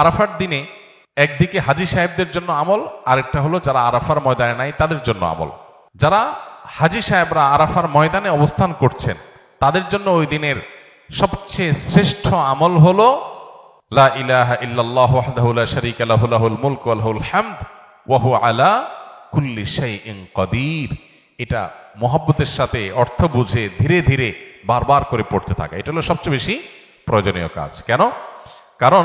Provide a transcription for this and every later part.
আরাফার দিনে একদিকে হাজি সাহেবদের জন্য আমল, আরেকটা হলো যারা আরাফার ময়দানে নাই, তাদের জন্য আমল। যারা হাজি সাহেবরা আরাফার ময়দানে অবস্থান করছেন, তাদের জন্য ওই দিনের সবচেয়ে শ্রেষ্ঠ আমল হলো, লা ইলাহা ইল্লাল্লাহু ওয়াহদাহু লা শারীকা লাহু, লাহুল মুলকু ওয়া আলা কুল্লি শাইইন এটা মহব্বতের সাথে অর্থ বুঝে ধীরে ধীরে বারবার করে পড়তে থাকা, এটা হলো সবচেয়ে বেশি প্রয়োজনীয় কাজ। কেন? কারণ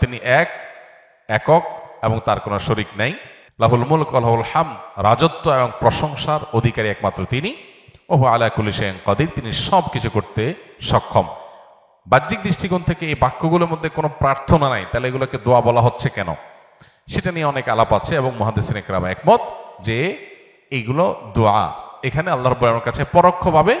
তিনি এক, একক, এবং তার কোনো শরিক নাই। লাহুল মুলক ওয়া লাহুল হাম রাজত্ব এবং প্রশংসার অধিকারী একমাত্র তিনি। ওহু আলা কুল্লি শাইইন তিনি সব কিছু করতে সক্ষম। বাহ্যিক দৃষ্টিকোণ থেকে এই বাক্যগুলোর মধ্যে কোনো প্রার্থনা নাই, তাহলে এগুলোকে দোয়া বলা হচ্ছে কেন? সেটা নিয়ে অনেক আলাপ আছে এবং একরাম একমত যে এইগুলো দোয়া। এখানে আল্লাহ রব্বুল কাছে পরোক্ষভাবে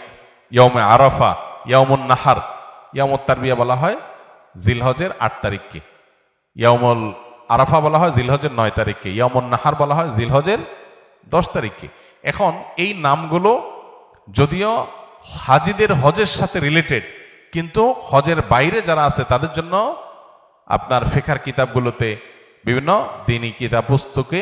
ইয়মে আরাফা ইয়মুন নাহার। ইয়মত তারবিয়া বলা হয় জিলহজের আট তারিখকে। ইয়মল আরাফা বলা হয় জিলহজের নয় তারিখকে। ইয়মন নাহার বলা হয় জিলহজের দশ তারিখকে। এখন এই নামগুলো যদিও হাজিদের হজের সাথে রিলেটেড কিন্তু হজের বাইরে যারা আছে তাদের জন্য আপনার ফেখার কিতাবগুলোতে বিভিন্ন দিনই কিতাব পুস্তকে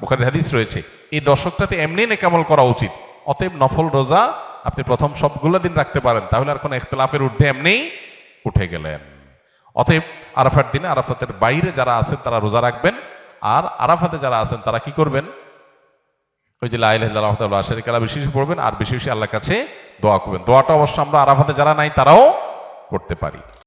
বুখারীর হাদিস রয়েছে, এই দশকটাতে এমনি নেকামল করা উচিত। অতএব নফল রোজা আপনি প্রথম সবগুলো দিন রাখতে পারেন, তাহলে আর কোনো ইখতলাফের ঊর্ধ্বে এমনিই উঠে গেলেন। অতএব আরাফার দিনে আরাফাতের বাইরে যারা আছেন তারা রোজা রাখবেন, আর আরাফাতে যারা আছেন তারা কি করবেন? ওই যে লাইল্লাহ আশারিকালা বেশি বেশি পড়বেন, আর বেশি বেশি আল্লাহর কাছে দোয়া করবেন। দোয়াটা অবশ্য আমরা আরাফাতে যারা নাই তারাও করতে পারি।